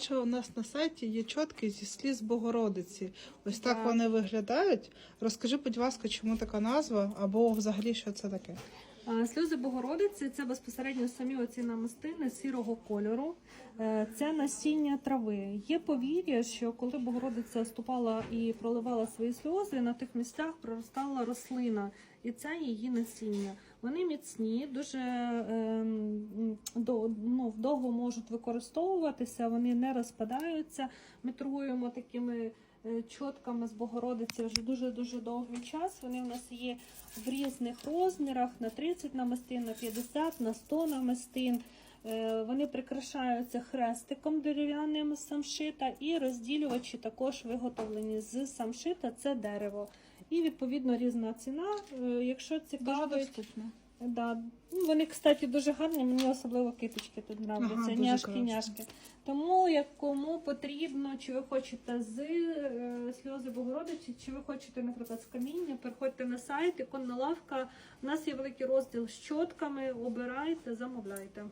Що у нас на сайті є чотки зі сліз Богородиці. Ось так Так. вони виглядають. Розкажи, будь ласка, чому така назва, або взагалі що це таке? Сльози Богородиці це безпосередньо самі оці намистини сірого кольору. Е, Це насіння трави. Є повір'я, що коли Богородиця ступала і проливала свої сльози, на тих місцях проростала рослина, і це її насіння. Вони міцні, дуже ем, ну, довго можуть використовуватися, вони не розпадаються. Ми торгуємо такими е, чотками з Богородиці вже дуже дуже довгий час. Вони в нас є в різних розмірах на 30 намистин, на 50, на 100 намистин. Е, Вони прикрашаються хрестиком дерев'яним з самшита і розділювачі також виготовлені з самшита, це дерево. І відповідно різна ціна. Е, Якщо цікавить, да. Ну, вони, кстати, дуже гарні. Мені особливо киточки тут Ага, нравляться. дуже няшки, класно. няшки. Тому як кому потрібно, чи ви хочете з е, сльози Богородиці, чи ви хочете, наприклад, з каміння, переходьте на сайт, іконна лавка. У нас є великий розділ з чотками. Обирайте, замовляйте.